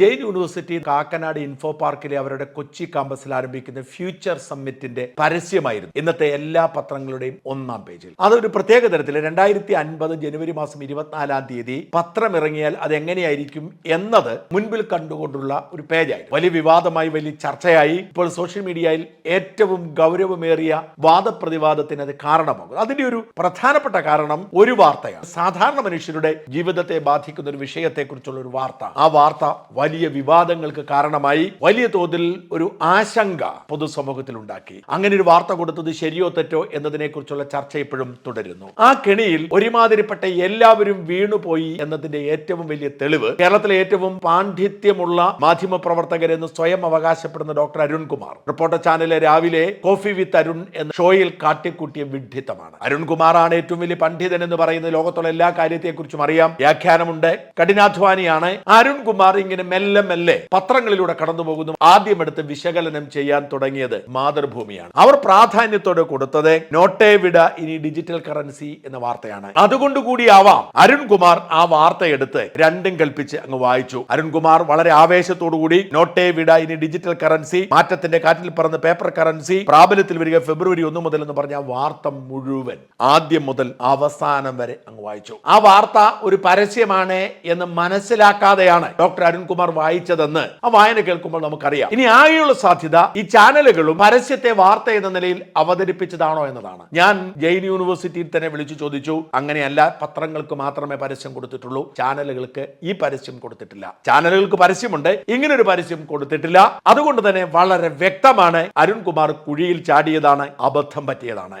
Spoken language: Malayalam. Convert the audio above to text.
ജെയിൻ യൂണിവേഴ്സിറ്റി കാക്കനാട് ഇൻഫോ പാർക്കിലെ അവരുടെ കൊച്ചി കാമ്പസിൽ ആരംഭിക്കുന്ന ഫ്യൂച്ചർ സമ്മിറ്റിന്റെ പരസ്യമായിരുന്നു. ഇന്നത്തെ എല്ലാ പത്രങ്ങളുടെയും ഒന്നാം പേജിൽ. അതൊരു പ്രത്യേക തരത്തിൽ രണ്ടായിരത്തി അൻപത് ജനുവരി മാസം ഇരുപത്തിനാലാം തീയതി പത്രം ഇറങ്ങിയാൽ അത് എങ്ങനെയായിരിക്കും എന്നത് മുൻപിൽ കണ്ടുകൊണ്ടുള്ള ഒരു പേജായിരുന്നു. വലിയ വിവാദമായി വലിയ ചർച്ചയായി. ഇപ്പോൾ സോഷ്യൽ മീഡിയയിൽ ഏറ്റവും ഗൗരവമേറിയ വാദപ്രതിവാദത്തിന് അത് കാരണമാകും. അതിന്റെ ഒരു പ്രധാനപ്പെട്ട കാരണം ഒരു വാർത്തയാണ്. സാധാരണ മനുഷ്യരുടെ ജീവിതത്തെ ബാധിക്കുന്ന ഒരു വിഷയത്തെക്കുറിച്ചുള്ള ഒരു വാർത്ത. ആ വാർത്ത വലിയ വിവാദങ്ങൾക്ക് കാരണമായി വലിയ തോതിൽ ഒരു ആശങ്ക പൊതുസമൂഹത്തിൽ ഉണ്ടാക്കി അങ്ങനെ ഒരു വാർത്ത കൊടുത്തത് ശരിയോ തെറ്റോ എന്നതിനെ കുറിച്ചുള്ള ചർച്ച ഇപ്പോഴും തുടരുന്നു. ആ കെണിയിൽ ഒരുമാതിരിപ്പെട്ട എല്ലാവരും വീണുപോയി എന്നതിന്റെ ഏറ്റവും വലിയ തെളിവ് കേരളത്തിലെ ഏറ്റവും പാണ്ഡിത്യമുള്ള മാധ്യമ പ്രവർത്തകരെന്ന് സ്വയം അവകാശപ്പെടുന്ന ഡോക്ടർ അരുൺകുമാർ. റിപ്പോർട്ടർ ചാനലിലെ രാവിലെ കോഫി വിത്ത് അരുൺ എന്ന ഷോയിൽ കാട്ടിക്കൂട്ടിയ വിഡ്ഢിത്തമാണ്. അരുൺകുമാറാണ് ഏറ്റവും വലിയ പണ്ഡിതൻ എന്ന് പറയുന്ന ലോകത്തുള്ള എല്ലാ കാര്യത്തെക്കുറിച്ചും അറിയാം. വ്യാഖ്യാനമുണ്ട്. കഠിനാധ്വാനിയാണ്. അരുൺകുമാർ ഇങ്ങനെ മെല്ലെ മെല്ലെ പത്രങ്ങളിലൂടെ കടന്നു പോകുന്നു. ആദ്യം എടുത്ത് വിശകലനം ചെയ്യാൻ തുടങ്ങിയത് മാതൃഭൂമിയാണ്. അവർ പ്രാധാന്യത്തോടെ കൊടുത്തത് നോട്ടേ വിട ഇനി ഡിജിറ്റൽ കറൻസി എന്ന വാർത്തയാണ്. അതുകൊണ്ടുകൂടി ആവാം. അരുൺകുമാർ ആ വാർത്ത എടുത്ത് രണ്ടും കൽപ്പിച്ച് അങ്ങ് വായിച്ചു. അരുൺകുമാർ വളരെ ആവേശത്തോടുകൂടി നോട്ടേ വിട ഇനി ഡിജിറ്റൽ കറൻസി മാറ്റത്തിന്റെ കാറ്റിൽ പറന്ന് പേപ്പർ കറൻസി പ്രാബല്യത്തിൽ വരിക ഫെബ്രുവരി ഒന്ന് മുതൽ എന്ന് പറഞ്ഞ വാർത്ത മുഴുവൻ ആദ്യം മുതൽ അവസാനം വരെ അങ്ങ് വായിച്ചു. ആ വാർത്ത ഒരു പരസ്യമാണ് എന്ന് മനസ്സിലാക്കാതെയാണ് ഡോക്ടർ അരുൺകുമാർ വായിച്ചതെന്ന് ആ വായന കേൾക്കുമ്പോൾ നമുക്കറിയാം. ഇനി ആകെയുള്ള സാധ്യത ഈ ചാനലുകളും പരസ്യത്തെ വാർത്ത എന്ന നിലയിൽ അവതരിപ്പിച്ചതാണോ എന്നതാണ്. ഞാൻ ജെയിൻ യൂണിവേഴ്സിറ്റിയിൽ തന്നെ വിളിച്ചു ചോദിച്ചു. അങ്ങനെയല്ല പത്രങ്ങൾക്ക് മാത്രമേ പരസ്യം കൊടുത്തിട്ടുള്ളൂ. ചാനലുകൾക്ക് ഈ പരസ്യം കൊടുത്തിട്ടില്ല. ചാനലുകൾക്ക് പരസ്യമുണ്ട്. ഇങ്ങനൊരു പരസ്യം കൊടുത്തിട്ടില്ല. അതുകൊണ്ട് തന്നെ വളരെ വ്യക്തമാണ് അരുൺകുമാർ കുഴിയിൽ ചാടിയതാണ് അബദ്ധം പറ്റിയതാണ്.